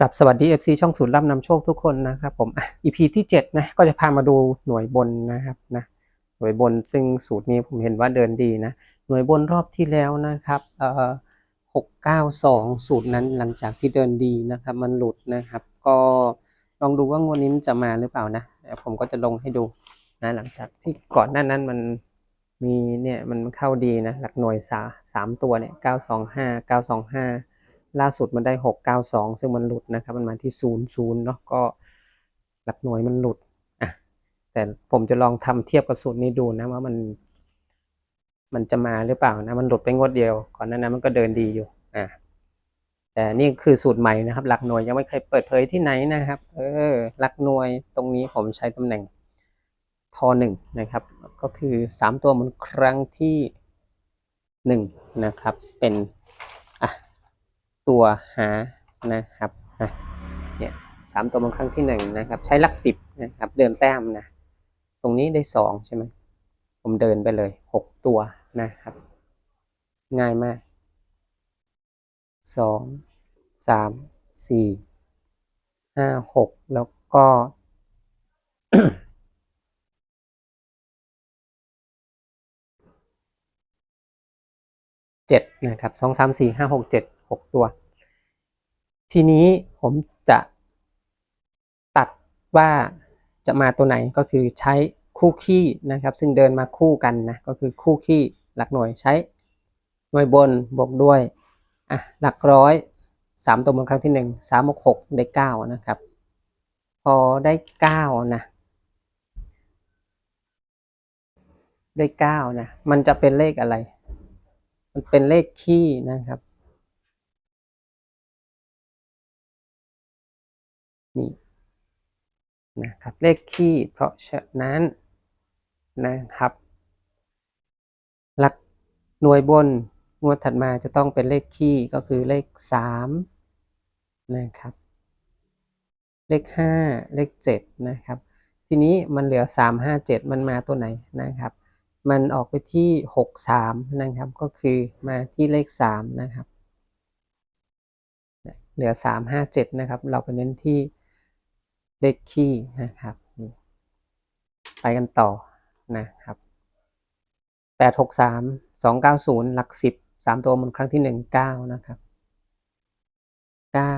กลับสวัสดี FC ช่องศูนย์รับนำโชคทุกคนนะครับผมอะ EP ที่7นะก็จะพามาดูหน่วยบนนะครับนะหน่วยบนซึ่งสูตรนี้ผมเห็นว่าเดินดีนะหน่วยบนรอบที่แล้วนะครับเอ่อหกเก้าสองสูตรนั้นหลังจากที่เดินดีนะครับมันหลุดนะครับ ก็ลองดูว่างวดนี้มันจะมาหรือเปล่านะผมก็จะลงให้ดูนะหลังจากที่ก่อนหน้านั้นมันมีเนี่ยมันเข้าดีนะหลักหน่วยสาสามตัวเนี่ยเก้าสองห้าเก้าสองห้า ล่าสุดมันได้หกเก้าสองซึ่งมันหลุดนะครับ มันมาที่ศูนย์ศูนย์เนาะก็หลักหน่วยมันหลุดอะแต่ผมจะลองทำเทียบกับสูตรนี้ดูนะว่ามัน มันจะมาหรือเปล่านะ มันหลุดไปงวดเดียว ก่อนหน้านั้นมันก็เดินดีอยู่อะแต่นี่คือสูตรใหม่นะครับ หลักหน่วยยังไม่เคยเปิดเผยที่ไหนนะครับ เออ หลักหน่วยตรงนี้ผมใช้ตำแหน่งทอหนึ่งนะครับ ก็คือสามตัวมันครั้งที่หนึ่งนะครับ เป็น ตัวหานะครับนะเนี่ยสามตัวบนครั้งที่หนึ่งนะครับ ใช้หลักสิบนะครับ เดินแต้มนะ ตรงนี้ได้สองใช่ไหมผมเดินไปเลยหกตัวนะครับ ง่ายมากสองสามสี่ห้าหกแล้วก็เจ็ดนะครับสองสามสี่ห้าหกเจ็ด หกตัว ทีนี้ผมจะตัดว่าจะมาตัวไหนก็คือใช้คู่ขี้นะครับ ซึ่งเดินมาคู่กันนะก็คือคู่ขี้หลักหน่วยใช้หน่วยบนบวกด้วยอะหลักร้อยสามตัวบนครั้งที่หนึ่งสามบวกหกได้เก้านะครับ พอได้เก้านะได้เก้านะมันจะเป็นเลขอะไร มันเป็นเลขขี้นะครับ นี่นะครับเลขคี่เพราะฉะนั้นนะครับ หลักหน่วยบนงวดถัดมาจะต้องเป็นเลขคี่ก็คือเลขสามนะครับ เลขห้าเลขเจ็ดนะครับ ทีนี้มันเหลือสามห้าเจ็ดมันมาตัวไหนนะครับ มันออกไปที่หกสามนะครับ ก็คือมาที่เลขสามนะครับ เหลือสามห้าเจ็ดนะครับ เราไปเน้นที่ เลขคี่นะครับไปกันต่อนะครับแปดหกสามสองเก้าศูนย์หลักสิบสามตัวบนครั้งที่หนึ่งเก้านะครับเก้า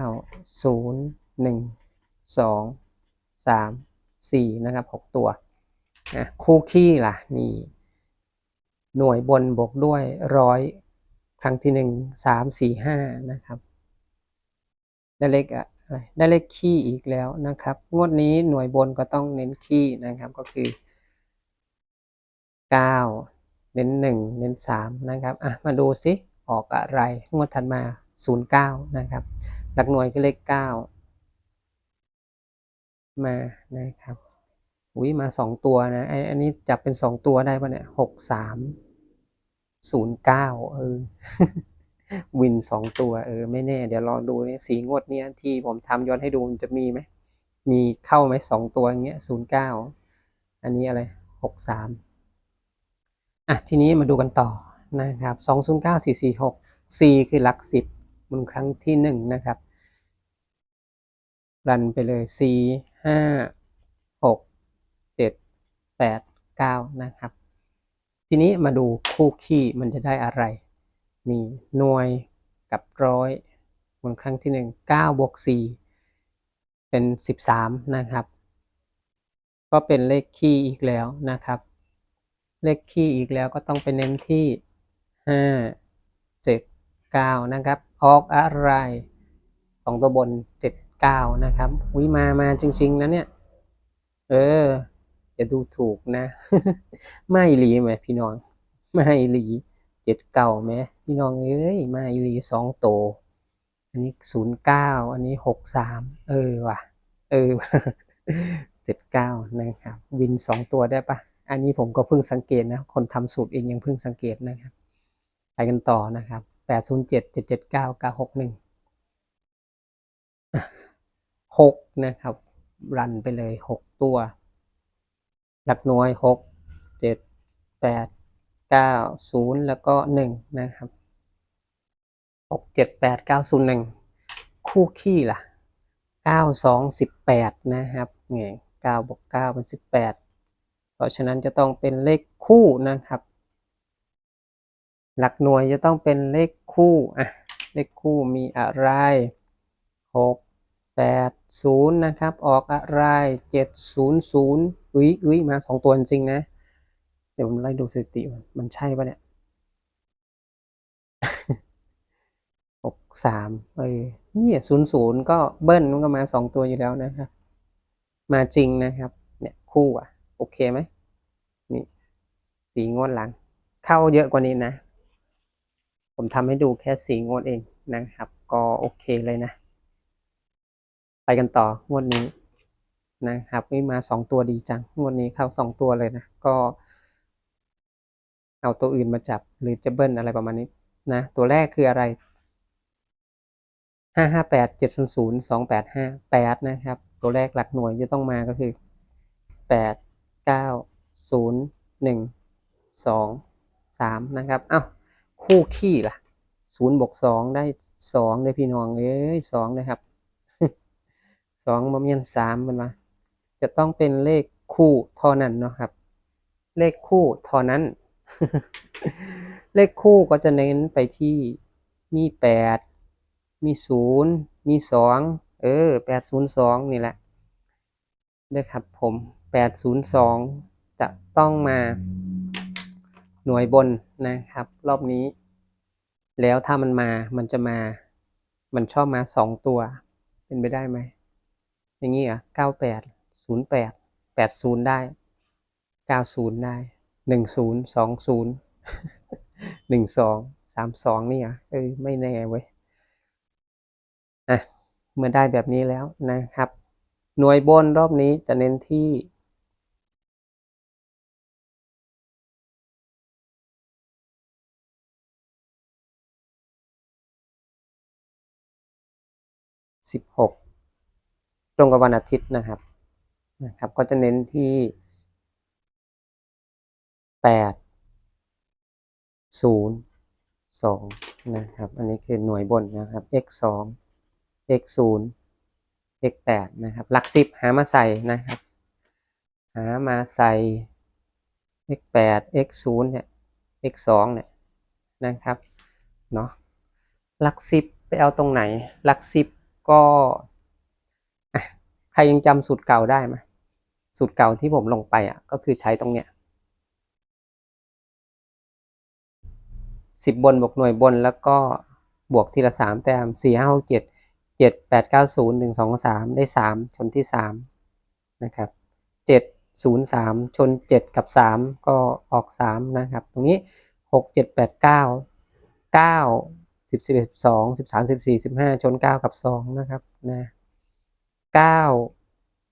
ศูนย์หนึ่งสองสามสี่นะครับหกตัวนะคู่ขี้ล่ะนี่หน่วยบนบวกด้วยร้อยครั้งที่หนึ่งสามสี่ห้านะครับได้เลข ได้เลขขี้อีกแล้วนะครับ งวดนี้หน่วยบนก็ต้องเน้นขี้นะครับก็คือ 9 เน้น 1 เน้น 3 นะครับอะมาดูสิออกอะไร งวดถัดมา 09 นะครับ หลักหน่วยคือเลข 9 มานะครับอุ้ยมา 2 ตัวนะไออันนี้จับเป็น 2 ตัวได้ปะเนี่ย 6 3 0 9 เออ วินสองตัวเออไม่แน่ เดี๋ยวลองดูเนี่ยสีงวดเนี้ยที่ผมทำย้อนให้ดูมันจะมีไหมมีเข้าไหมสองตัวอย่างเงี้ยศูนย์เก้าอันนี้อะไรหกสามอะทีนี้มาดูกันต่อนะครับสองศูนย์เก้าสี่สี่หกสี่คือหลักสิบบนครั้งที่หนึ่งนะครับรันไปเลยสี่ห้าหกเจ็ดแปดเก้านะครับ ทีนี้มาดูคู่ขี้มันจะได้อะไร นี่หน่วยกับร้อยบนครั้งที่หนึ่งเก้าบวกสี่เป็นสิบสามนะครับ ก็เป็นเลขคี่อีกแล้วนะครับ เลขคี่อีกแล้วก็ต้องไปเน้นที่ห้าเจ็ดเก้านะครับออกอะไรสองตัวบนเจ็ดเก้านะครับวิมามาจริง ๆ นะเนี่ย เอออย่าดูถูกนะ ไม่หลีไหมพี่น้อง ไม่หลี เจ็ดเก้าไหมพี่น้องเอ้ยมาอีหลีสองโต อันนี้ศูนย์เก้าอันนี้หกสามเออว่ะ เออเจ็ดเก้านะครับ วินสองตัวได้ปะอันนี้ผมก็เพิ่งสังเกตนะ คนทำสูตรเองยังเพิ่งสังเกตนะครับ ไปกันต่อนะครับแปดศูนย์เจ็ดเจ็ดเจ็ดเก้าเก้าหกหนึ่งหกนะครับ รันไปเลยหกตัว หลักหน่วยหกเจ็ดแปด เก้าศูนย์แล้วก็หนึ่งนะครับหกเจ็ดแปดเก้าศูนย์หนึ่งคู่ขี้ล่ะเก้าสองสิบแปดนะครับเนี่ยเก้าบวกเก้าเป็นสิบแปดเพราะฉะนั้นจะต้องเป็นเลขคู่นะครับ หลักหน่วยจะต้องเป็นเลขคู่อะเลขคู่มีอะไรหกแปดศูนย์นะครับ ออกอะไรเจ็ดศูนย์ศูนย์อุ้ยอุ้ยมาสองตัวจริงนะ เดี๋ยวผมไล่ดูสถิติมันมันใช่ปะเนี่ยหกสามเออเนี่ยศูนย์ศูนย์ก็เบิ้ลมันก็มาสองตัวอยู่แล้วนะครับ มาจริงนะครับ เนี่ยคู่อะ โอเคไหมนี่สีงวดหลัง เข้าเยอะกว่านี้นะ ผมทำให้ดูแค่สีงวดเองนะครับ ก็โอเคเลยนะ ไปกันต่องวดนี้นะครับนี่มาสองตัวดีจัง งวดนี้เข้าสองตัวเลยนะ ก็ เอาตัวอื่นมาจับหรือจะเบิ้ลอะไรประมาณนี้นะตัวแรกคืออะไรห้าห้าแปดเจ็ดศูนย์ศูนย์สองแปดห้าแปดนะครับ ตัวแรกหลักหน่วยจะต้องมาก็คือแปดเก้าศูนย์หนึ่งสองสามนะครับ เอ้า คู่ขี้ล่ะศูนย์บวกสองได้สองได้พี่น้องเอ้ยสองนะครับสองมาเมียนสามมันมา จะต้องเป็นเลขคู่เท่านั้นเนาะครับ เลขคู่เท่านั้น เลขคู่ก็จะเน้นไปที่มีแปดมีศูนย์มีสองเออแปดศูนย์สองนี่แหละนะครับผมแปดศูนย์สองจะต้องมาหน่วยบนนะครับ รอบนี้ แล้วถ้ามันมามันจะมา มันชอบมาสองตัว เป็นไปได้ไหม อย่างนี้อะเก้าแปดศูนย์แปดแปดศูนย์ได้เก้าศูนย์ได้ หนึ่งศูนย์สองศูนย์หนึ่งสองสามสองนี่อะเอ้ไม่แน่เว้ยอะเมื่อได้แบบนี้แล้วนะครับ หน่วยบนรอบนี้จะเน้นที่สิบหกตรงกับวันอาทิตย์นะครับนะครับ ก็จะเน้นที่ แปดศูนย์สองนะครับ อันนี้คือหน่วยบนนะครับ x สอง x ศูนย์ x แปดนะครับหลักสิบหามาใส่นะครับ หามาใส่ x แปด x ศูนย์เนี่ย x สองเนี่ยนะครับเนาะหลักสิบไปเอาตรงไหน หลักสิบก็ใครยังจำสูตรเก่าได้ไหมสูตรเก่าที่ผมลงไปอะก็คือใช้ตรงเนี้ย สิบบนบวกหน่วยบนแล้วก็บวกทีละสามแต้มสี่ห้าหกเจ็ดเจ็ดแปดเก้าศูนย์หนึ่งสองสามได้สามชนที่สามนะครับเจ็ดศูนย์สามชนเจ็ดกับสามก็ออกสามนะครับ ตรงนี้หกเจ็ดแปดเก้าเก้าสิบสิบเอ็ดสิบสองสิบสามสิบสี่สิบห้าชนเก้ากับสองนะครับนะเก้า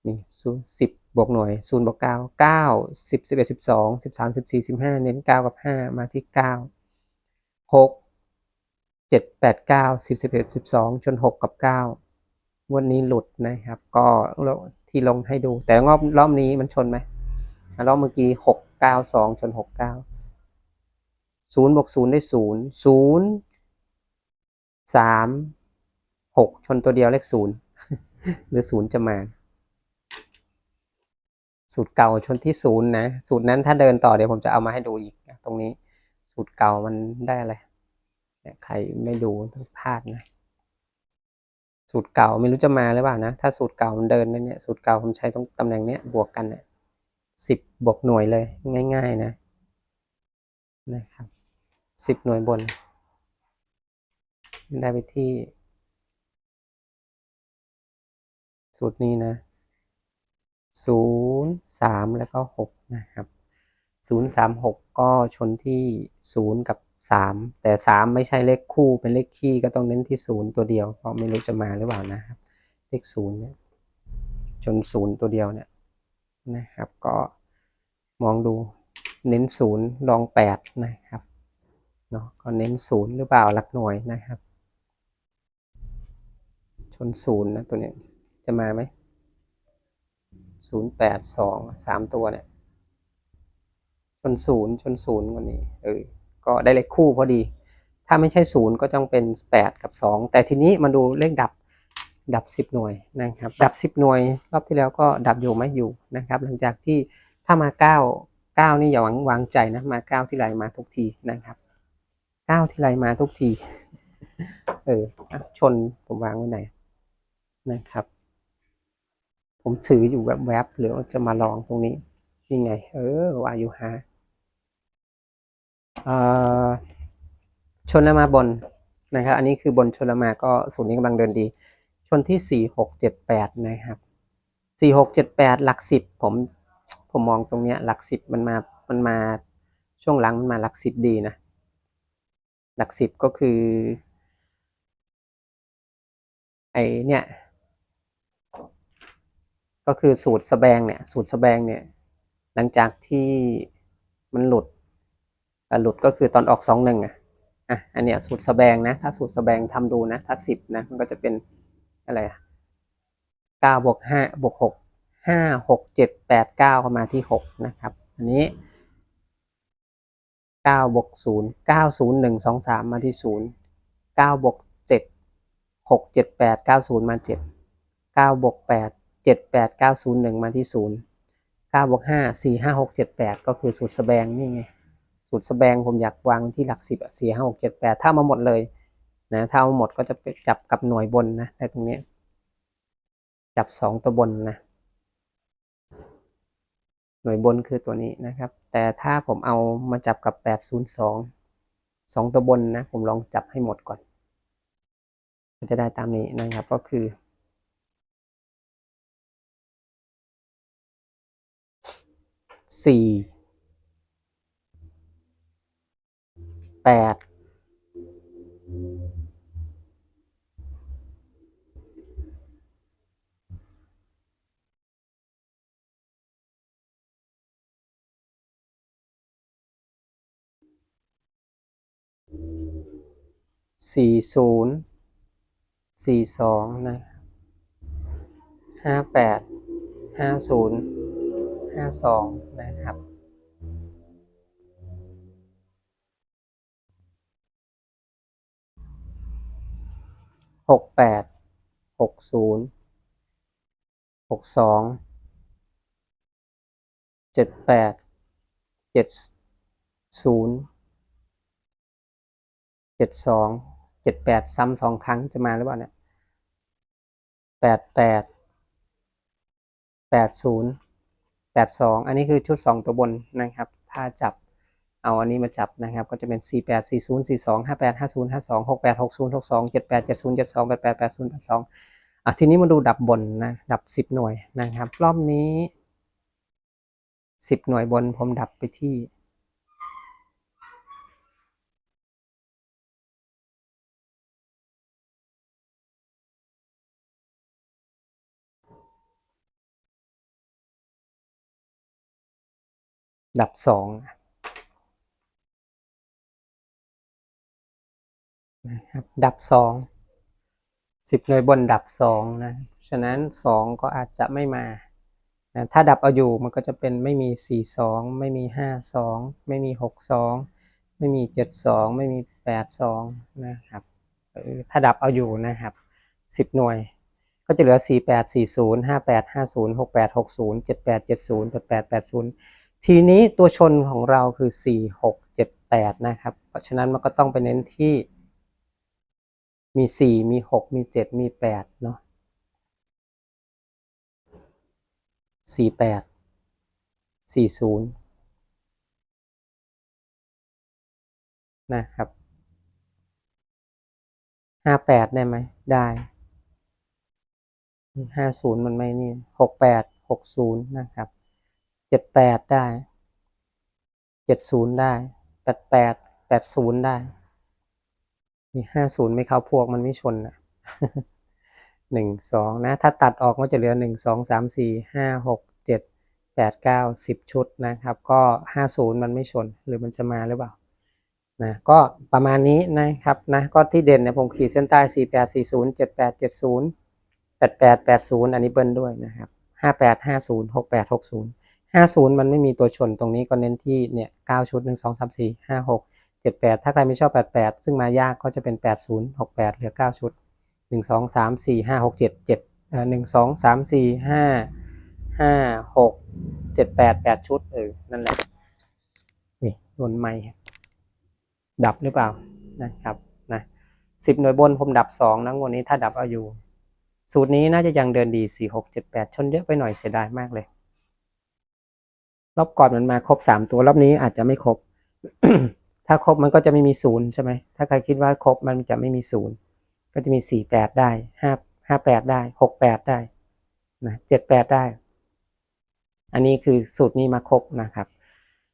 นี่ศูนย์สิบบวกหน่วยศูนย์บวกเก้าเก้าสิบสิบเอ็ดสิบสองสิบสามสิบสี่สิบห้าเน้นเก้ากับห้ามาที่เก้า หกเจ็ดแปดเก้าสิบสิบเอ็ดสิบสองชนหกกับเก้าวันนี้หลุดนะครับ ก็ที่ลงให้ดู แต่รอบรอบนี้มันชนไหมรอบเมื่อกี้หกเก้าสองชนหกเก้าศูนย์บวกศูนย์ได้ศูนย์ศูนย์สามหกชนตัวเดียวเลขศูนย์หรือศูนย์จะมา สูตรเก่าชนที่ศูนย์นะ สูตรนั้นถ้าเดินต่อเดี๋ยวผมจะเอามาให้ดูอีกตรงนี้ สูตรเก่ามันได้อะไรเนี่ยใครไม่ดูต้องพลาดนะ สูตรเก่าไม่รู้จะมาหรือเปล่านะ ถ้าสูตรเก่ามันเดินเนี่ย สูตรเก่าผมใช้ตรงตำแหน่งเนี้ยบวกกันเนี่ยสิบบวกหน่วยเลยง่าย ๆ นะนะครับสิบหน่วยบน ได้ไปที่ สูตรนี้นะศูนย์สามแล้วก็หกนะครับ ศูนย์สามหกก็ชนที่ศูนย์กับสามแต่สามไม่ใช่เลขคู่เป็นเลขคี่ก็ต้องเน้นที่ศูนย์ตัวเดียว เพราะไม่รู้จะมาหรือเปล่านะครับเลขศูนย์เนี่ยชนศูนย์ตัวเดียวเนี่ยนะครับก็มองดูเน้นศูนย์ลองแปดนะครับเนาะก็เน้นศูนย์หรือเปล่าหลักหน่วยนะครับ ชนศูนย์นะตัวเนี้ยจะมาไหมศูนย์แปดสองสามตัวเนี่ย นศูนย์ชนศูนย์วันนี้เออก็ได้เลขคู่พอดี ถ้าไม่ใช่ศูนย์ก็ต้องเป็นแปดกับสองแต่ทีนี้มาดูเลขดับดับสิบหน่วยนะครับ ดับสิบหน่วย รอบที่แล้วก็ดับอยู่ไม่อยู่นะครับ หลังจากที่ถ้ามาเก้าเก้านี่อย่าหวังวางใจนะมาเก้าที่ไรมาทุกทีนะครับเก้าที่ไรมาทุกที เออชนผมวางไว้ไหนนะครับ ผมถืออยู่แวบๆหรือจะมาลองตรงนี้ยังไง เออวาอยู่ฮะ เอ่อชนมาบนนะครับอันนี้คือบนชนมาก็ศูนย์นี้กำลังเดินดี ชนที่สี่หกเจ็ดแปดนะครับสี่หกเจ็ดแปดหลักสิบผมผมมองตรงเนี้ยหลักสิบมันมามันมาช่วงหลังมันมาหลักสิบดีนะ หลักสิบก็คือ ไอเนี่ยก็คือสูตรสแบงเนี่ยสูตรสแบงเนี่ยหลังจากที่มันหลุด หลุดก็คือตอนออกสองหนึ่งอะอะอันเนี้ยสูตรสแบงนะ ถ้าสูตรสแบงทำดูนะ ถ้าสิบนะ มันก็จะเป็นอะไรอะเก้าบวกห้าบวกหกห้าหกเจ็ดแปดเก้าก็มาที่หกนะครับ อันนี้เก้าบวกศูนย์เก้าศูนย์หนึ่งสองสามมาที่ศูนย์เก้าบวกเจ็ดหกเจ็ดแปดเก้าศูนย์มาเจ็ดเก้าบวกแปดเจ็ดแปดเก้าศูนย์หนึ่งมาที่ศูนย์เก้าบวกห้าสี่ห้าหกเจ็ดแปดก็คือสูตรสแบงนี่ไง สูตรสแบงผมอยากวางที่หลักสิบสี่ห้าหกเจ็ดแปดถ้ามาหมดเลยนะถ้าเอามาหมดก็จะไปจับกับหน่วยบนนะในตรงนี้ จับสองตัวบนนะ หน่วยบนคือตัวนี้นะครับ แต่ถ้าผมเอามาจับกับแปดศูนย์สองสองตัวบนนะ ผมลองจับให้หมดก่อนก็จะได้ตามนี้นะครับก็คือสี่ แปดสี่ศูนย์สี่สองนะห้าแปดห้าศูนย์ห้าสองนะครับ หกแปดหกศูนย์หกสองเจ็ดแปดเจ็ดศูนย์เจ็ดสองเจ็ดแปดซ้ำสองครั้งจะมาหรือเปล่าเนี่ยแปดแปดแปดศูนย์แปดสองอันนี้คือชุดสองตัวบนนะครับ ถ้าจับ เอาอันนี้มาจับนะครับ ก็จะเป็นสี่แปดสี่ศูนย์สี่สองห้าแปดห้าศูนย์ห้าสองหกแปดหกศูนย์หกสองเจ็ดแปดเจ็ดศูนย์เจ็ดสองแปดแปดแปดศูนย์แปดสองอะทีนี้มาดูดับบนนะ ดับสิบหน่วยนะครับ รอบนี้สิบหน่วยบนผมดับไปที่ดับสอง นะครับ ดับสองสิบหน่วยบนดับสองนะ ฉะนั้นสองก็อาจจะไม่มานะถ้าดับเอาอยู่มันก็จะเป็นไม่มีสี่สองไม่มีห้าสองไม่มีหกสองไม่มีเจ็ดสองไม่มีแปดสองนะครับถ้าดับเอาอยู่นะครับสิบหน่วยก็จะเหลือสี่แปดสี่ศูนย์ห้าแปดห้าศูนย์หกแปดหกศูนย์เจ็ดแปดเจ็ดศูนย์แปดแปดแปดศูนย์ทีนี้ตัวชนของเราคือ 4 6 7 8 นะครับ เพราะฉะนั้นมันก็ต้องไปเน้นที่ มีสี่มีหกมีเจ็ดมีแปดเนาะสี่แปดสี่ศูนย์นะครับห้าแปดได้ไหมได้ห้าศูนย์มันไม่นี่หกแปดหกศูนย์นะครับเจ็ดแปดได้เจ็ดศูนย์ได้แปดแปดแปดศูนย์ได้ มีห้าศูนย์ไม่เข้าพวกมันไม่ชนอะหนึ่งสองนะ ถ้าตัดออกก็จะเหลือหนึ่งสองสามสี่ห้าหกเจ็ดแปดเก้าสิบชุดนะครับ ก็ห้าศูนย์มันไม่ชนหรือมันจะมาหรือเปล่านะก็ประมาณนี้นะครับนะก็ที่เด่นเนี่ยผมขีดเส้นใต้สี่แปดสี่ศูนย์เจ็ดแปดเจ็ดศูนย์แปดแปดแปดศูนย์อันนี้เบิ้ลด้วยนะครับห้าแปดห้าศูนย์หกแปดหกศูนย์ห้าศูนย์มันไม่มีตัวชนตรงนี้ก็เน้นที่เนี่ยเก้าชุดหนึ่งสองสามสี่ห้าหก เจ็ดแปดถ้าใครไม่ชอบแปดแปดซึ่งมายากก็จะเป็นแปดศูนย์หกแปดเหลือเก้าชุดหนึ่งสองสามสี่ห้าหกเจ็ดเจ็ดเอ่อหนึ่งสองสามสี่ห้าห้าหกเจ็ดแปดแปดชุดเออนั่นแหละ นี่โดนไม้ดับหรือเปล่านะครับนะสิบหน่วยบนผมดับสองนะวันนี้ถ้าดับเอาอยู่ สูตรนี้น่าจะยังเดินดีสี่หกเจ็ดแปดชนเยอะไปหน่อยเสียดายมากเลยรอบก่อนมันมาครบสามตัวรอบนี้อาจจะไม่ครบ ถ้าครบมันก็จะไม่มีศูนย์ใช่ไหมถ้าใครคิดว่าครบมันจะไม่มีศูนย์ก็จะมีสี่แปดได้ห้าห้าแปดได้หกแปดได้นะเจ็ดแปดได้ อันนี้คือสูตรนี้มาครบนะครับ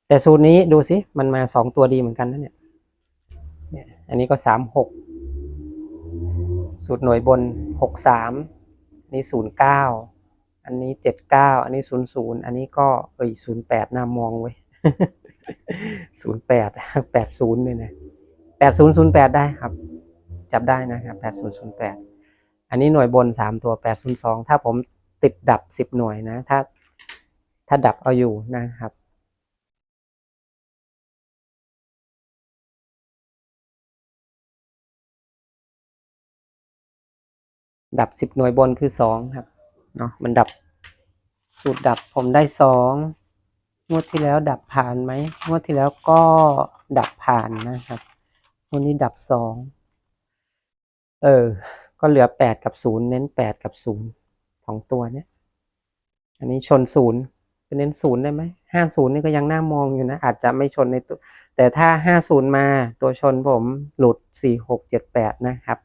แต่สูตรนี้ดูสิมันมาสองตัวดีเหมือนกันนะเนี่ยเนี่ยอันนี้ก็สามหกสูตรหน่วยบนหกสามนี่ศูนย์เก้าอันนี้เจ็ดเก้าอันนี้ศูนย์ศูนย์อันนี้ก็เอ้ยศูนย์แปดน่ามองเว้ย ศูนย์แปดแปดศูนย์เนี่ยนะแปดศูนย์ศูนย์แปดได้ครับ จับได้นะครับแปดศูนย์ศูนย์แปดอันนี้หน่วยบนสามตัวแปดศูนย์สองถ้าผมติดดับสิบหน่วยนะ ถ้าถ้าดับเอาอยู่นะครับดับสิบหน่วยบนคือสองครับเนาะมันดับสูตรดับผมได้สอง งวดที่แล้วดับผ่านไหมงวดที่แล้วก็ดับผ่านนะครับงวันนี้ดับสองเออ ก็เหลือแปดกับศูนย์เน้นแปดกับศูนย์ของตัวเนี้ยอันนี้ชนศูนย์ไปเน้นศูนย์ได้ไหมห้าศูนย์นี่ก็ยังน่ามองอยู่นะ อาจจะไม่ชนในตัว แต่ถ้าห้าศูนย์มาตัวชนผมหลุดสี่หกเจ็ดแปดนะครับ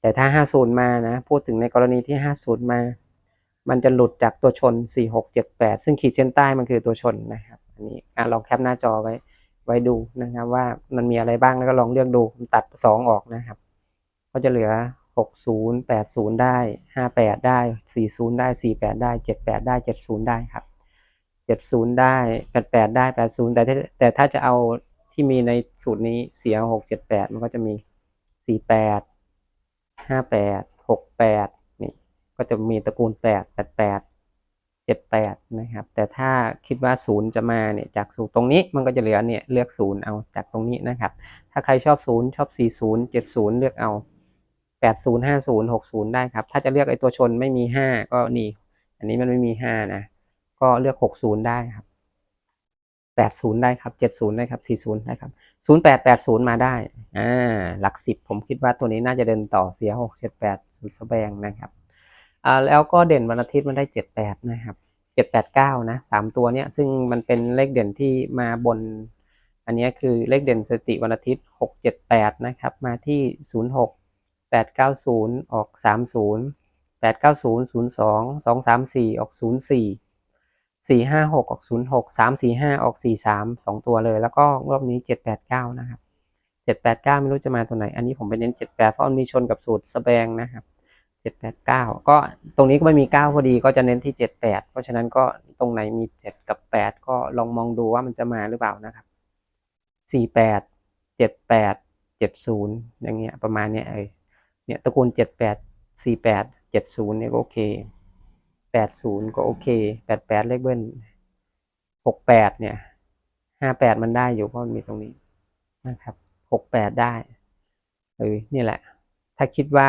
แต่ถ้าห้าศูนย์มานะ พูดถึงในกรณีที่ห้าศูนย์มา มันจะหลุดจากตัวชนสี่หกเจ็ดแปดซึ่งขีดเส้นใต้มันคือตัวชนนะครับ อันนี้อลองแคปหน้าจอไว้ไว้ดูนะครับ ว่ามันมีอะไรบ้างแล้วก็ลองเลือกดูตัดสออกนะครับ ก็จะเหลือหกศูนย์แปดศูนย์ได้ห้าแปดได้สี่ศูนย์ได้สี่แปดได้เจ็ดแปดได้เจ็ดศูนย์ได้ครับเจ็ดศูนย์ได้แปดแปดได้แปดศูนย์แต่แต่ถ้าจะเอาที่มีในสูตรนี้เสียหกเจ็ดแปดมันก็จะมีสี่แปดห้าแปดห ก็จะมีตระกูลแปดแปดแปดเจ็ดแปดนะครับ แต่ถ้าคิดว่าศูนย์จะมาเนี่ยจากสูตรตรงนี้มันก็จะเหลือเนี่ยเลือกศูนย์เอาจากตรงนี้นะครับ ถ้าใครชอบศูนย์ชอบสี่ศูนย์เจ็ดศูนย์เลือกเอาแปดศูนย์ห้าศูนย์หกศูนย์ได้ครับ ถ้าจะเลือกไอ้ตัวชนไม่มีห้าก็นี่ อันนี้มันไม่มีห้านะ ก็เลือกหกศูนย์ได้ครับแปดศูนย์ได้ครับเจ็ดศูนย์ได้ครับสี่ศูนย์ได้ครับศูนย์แปดแปดศูนย์มาได้ อ่า หลักสิบผมคิดว่าตัวนี้น่าจะเดินต่อเสียหกเจ็ดแปดศูนย์สแบงนะครับ อ่าแล้วก็เด่นวันอาทิตย์มันได้เจ็ดแปดนะครับเจ็ดแปดเก้านะสามตัวเนี้ยซึ่งมันเป็นเลขเด่นที่มาบน อันนี้คือเลขเด่นสติวันอาทิตย์หกเจ็ดแปดนะครับ มาที่ศูนย์หกแปดเก้าศูนย์ออกสามศูนย์แปดเก้าศูนย์ศูนย์สองสองสามสี่ออกศูนย์สี่สี่ห้าหกออกศูนย์หกสามสี่ห้าออกสี่สามสองตัวเลย แล้วก็รอบนี้เจ็ดแปดเก้านะครับเจ็ดแปดเก้าไม่รู้จะมาตัวไหน อันนี้ผมไปเน้นเจ็ดแปดเพราะมันมีชนกับสูตรสแบงนะครับ จ็ดแปดเก้าก็ตรงนี้ก็ไม่มีเก้าพอดีก็จะเน้นที่เจ็ดแปดเพราะฉะนั้นก็ตรงไหนมีเจ็ดกับแปดก็ลองมองดูว่ามันจะมาหรือเปล่านะครับสี่แปดเจ็ดแปดเจ็ดศูนย์อย่างเงี้ยประมาณเนี้ยเออเนี่ยตระกูลเจ็ดแปดสี่แปดเจ็ดศูนย์เนี่ยก็โอเคแปดศูนย์ก็โอเคแปดแปดเลขเบิ้ลหกแปดเนี่ยห้าแปดมันได้อยู่เพราะมันมีตรงนี้นะครับหกแปดได้เออนี่แหละ ถ้าคิดว่า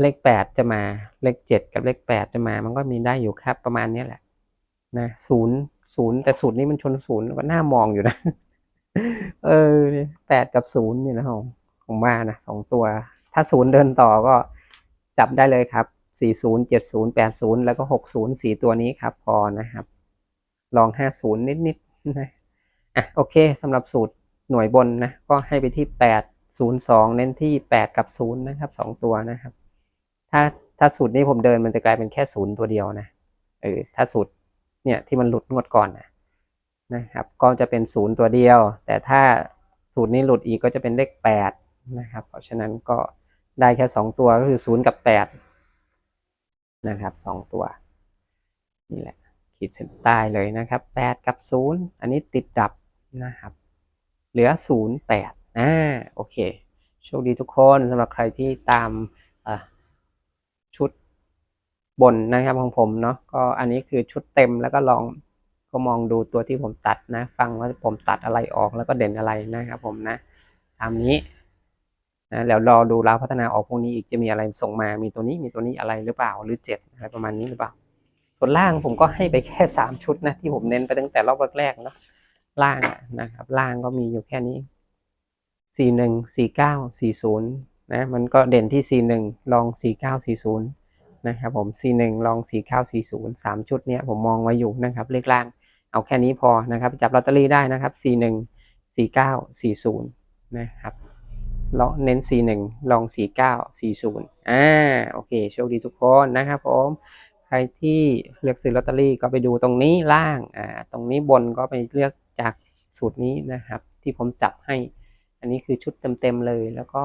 เลขแปดจะมาเลขเจ็ดกับเลขแปดจะมา มันก็มีได้อยู่ครับประมาณนี้แหละนะศูนย์ศูนย์แต่สูตรนี้มันชนศูนย์ก็น่ามองอยู่นะ เออแปดกับศูนย์เนี่ยนะผมผมว่านะสองตัว ถ้าศูนย์เดินต่อก็จับได้เลยครับสี่ศูนย์เจ็ดศูนย์แปดศูนย์แล้วก็หกศูนย์สี่ตัวนี้ครับ พอนะครับ ลองห้าศูนย์นิดๆนะอะโอเคสำหรับสูตรหน่วยบนนะ ก็ให้ไปที่แปดศูนย์สองเน้นที่แปดกับศูนย์นะครับสองตัวนะครับ ถ้าถ้าสูตรนี้ผมเดินมันจะกลายเป็นแค่ศูนย์ตัวเดียวนะเออถ้าสูตรเนี่ยที่มันหลุดงวดก่อนนะนะครับ ก็จะเป็นศูนย์ตัวเดียว แต่ถ้าสูตรนี้หลุดอีกก็จะเป็นเลขแปดนะครับ เพราะฉะนั้นก็ได้แค่สองตัวก็คือศูนย์กับแปดนะครับสองตัวนี่แหละขีดเส้นใต้เลยนะครับแปดกับศูนย์อันนี้ติดดับนะครับ เหลือศูนย์แปดอ่าโอเคโชคดีทุกคนสำหรับใครที่ตาม บนนะครับของผมเนาะก็อันนี้คือชุดเต็มแล้วก็ลองก็มองดูตัวที่ผมตัดนะ ฟังว่าผมตัดอะไรออกแล้วก็เด่นอะไรนะครับผมนะตามนี้นะแล้วรอดูราวพัฒนาออกพวกนี้อีกจะมีอะไรส่งมา มีตัวนี้มีตัวนี้อะไรหรือเปล่าหรือเจ็ดอะไรประมาณนี้หรือเปล่า ส่วนล่างผมก็ให้ไปแค่สามชุดนะที่ผมเน้นไปตั้งแต่รอบแรกๆเนาะล่างนะครับ ล่างก็มีอยู่แค่นี้สี่หนึ่งสี่เก้าสี่ศูนย์นะมันก็เด่นที่สี่หนึ่งลองสี่เก้าสี่ศู นะครับผมสี่หนึ่งลองสี่เก้าสี่ศูนย์สามชุดเนี้ยผมมองไว้อยู่นะครับเลขล่าง เอาแค่นี้พอนะครับ จับลอตเตอรี่ได้นะครับสี่หนึ่งสี่เก้าสี่ศูนย์นะครับเลองเน้นสี่หนึ่งลองสี่เก้าสี่ศูนย์อ่า โอเค โชคดีทุกคนนะครับผม ใครที่เลือกซื้อลอตเตอรี่ก็ไปดูตรงนี้ล่าง อ่า ตรงนี้บนก็ไปเลือกจากสูตรนี้นะครับ ที่ผมจับให้ อันนี้คือชุดเต็มๆเลย แล้วก็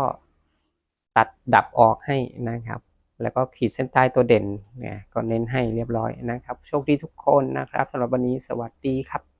ตัดดับออกให้นะครับ แล้วก็ขีดเส้นใต้ตัวเด่นเนี่ยก็เน้นให้เรียบร้อยนะครับ โชคดีทุกคนนะครับสำหรับวันนี้สวัสดีครับ